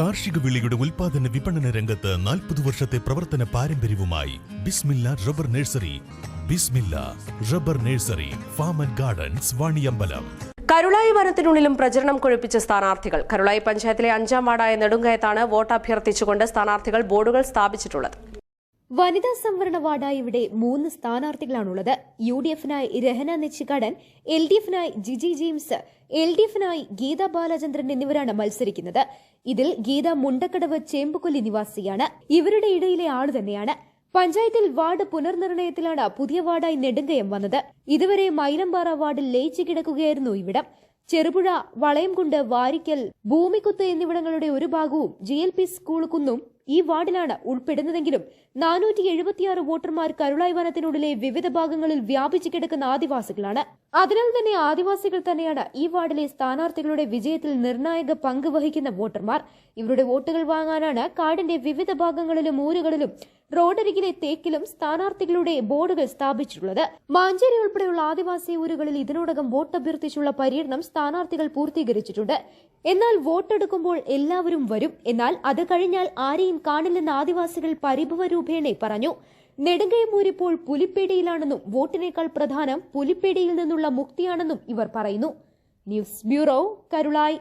കാർഷിക വിളിയുടെ ഉൽപാദന വിപണന രംഗത്ത് നാൽപ്പത് വർഷത്തെ പ്രവർത്തന പാരമ്പര്യവുമായി Bismilla rubber nursery. Bismilla rubber nursery farm and gardens Vaniyambalam. Karulai വനത്തിനുള്ളിലും പ്രചരണം കൊഴുപ്പിച്ച സ്ഥാനാർത്ഥികൾ. കരുളായി പഞ്ചായത്തിലെ അഞ്ചാം വാർഡായ നെടുങ്കയത്താണ് വോട്ട് അഭ്യർത്ഥിച്ചുകൊണ്ട് സ്ഥാനാർത്ഥികൾ ബോർഡുകൾ സ്ഥാപിച്ചിട്ടുള്ളത്. വനിതാ സംവരണ വാർഡായി ഇവിടെ മൂന്ന് സ്ഥാനാർത്ഥികളാണുള്ളത്. യു ഡി എഫിനായി രഹന നെച്ചിക്കാടൻ എൽ ഡി എഫിനായി ജിജി ജെയിംസ് എൽ ഡി എഫിനായി ഗീത ബാലചന്ദ്രൻ എന്നിവരാണ് മത്സരിക്കുന്നത്. ഇതിൽ ഗീത മുണ്ടക്കടവ് ചേമ്പുകൊല്ലി നിവാസിയാണ്. ഇവരുടെ ഇടയിലെ ആൾ തന്നെയാണ്. പഞ്ചായത്തിൽ വാർഡ് പുനർനിർണയത്തിലാണ് പുതിയ വാർഡായി നെടുങ്കയം വന്നത്. ഇതുവരെ മൈലമ്പാറ വാർഡിൽ ലയിച്ചു കിടക്കുകയായിരുന്നു ഇവിടം. ചെറുപുഴ വളയംകുണ്ട് വാരിക്കൽ ഭൂമിക്കുത്ത് എന്നിവിടങ്ങളുടെ ഒരു ഭാഗവും ജി എൽ പി സ്കൂൾ കുന്നും ഈ വാർഡിലാണ് ഉൾപ്പെടുന്നതെങ്കിലും നാനൂറ്റി എഴുപത്തിയാറ് വോട്ടർമാർ കരുളായി വനത്തിനുള്ളിലെ വിവിധ ഭാഗങ്ങളിൽ വ്യാപിച്ചു കിടക്കുന്ന ആദിവാസികളാണ്. അതിനാൽ തന്നെ ആദിവാസികൾ തന്നെയാണ് ഈ വാർഡിലെ സ്ഥാനാർത്ഥികളുടെ വിജയത്തിൽ നിർണായക പങ്ക് വഹിക്കുന്ന വോട്ടർമാർ. ഇവരുടെ വോട്ടുകൾ വാങ്ങാനാണ് കാടിന്റെ വിവിധ ഭാഗങ്ങളിലും ഊരുകളിലും റോഡരികിലെ തേക്കിലും സ്ഥാനാർത്ഥികളുടെ ബോർഡുകൾ സ്ഥാപിച്ചിട്ടുള്ളത്. മാഞ്ചേരി ഉൾപ്പെടെയുള്ള ആദിവാസി ഊരുകളിൽ ഇതിനോടകം വോട്ട് അഭ്യർത്ഥിച്ചുള്ള പര്യടനം സ്ഥാനാർത്ഥികൾ പൂർത്തീകരിച്ചിട്ടുണ്ട്. എന്നാൽ വോട്ടെടുക്കുമ്പോൾ എല്ലാവരും വരും. എന്നാൽ അത് കഴിഞ്ഞാൽ ആരെയും കാണില്ലെന്ന് ആദിവാസികൾ പരിഭവ രൂപേണെ പറഞ്ഞു നെടുങ്കയമൂർ ഇപ്പോൾ പുലിപ്പേടിയിലാണെന്നും വോട്ടിനേക്കാൾ പ്രധാനം പുലിപ്പേടിയിൽ നിന്നുള്ള മുക്തിയാണെന്നും ഇവർ പറയുന്നു. News bureau Karulai.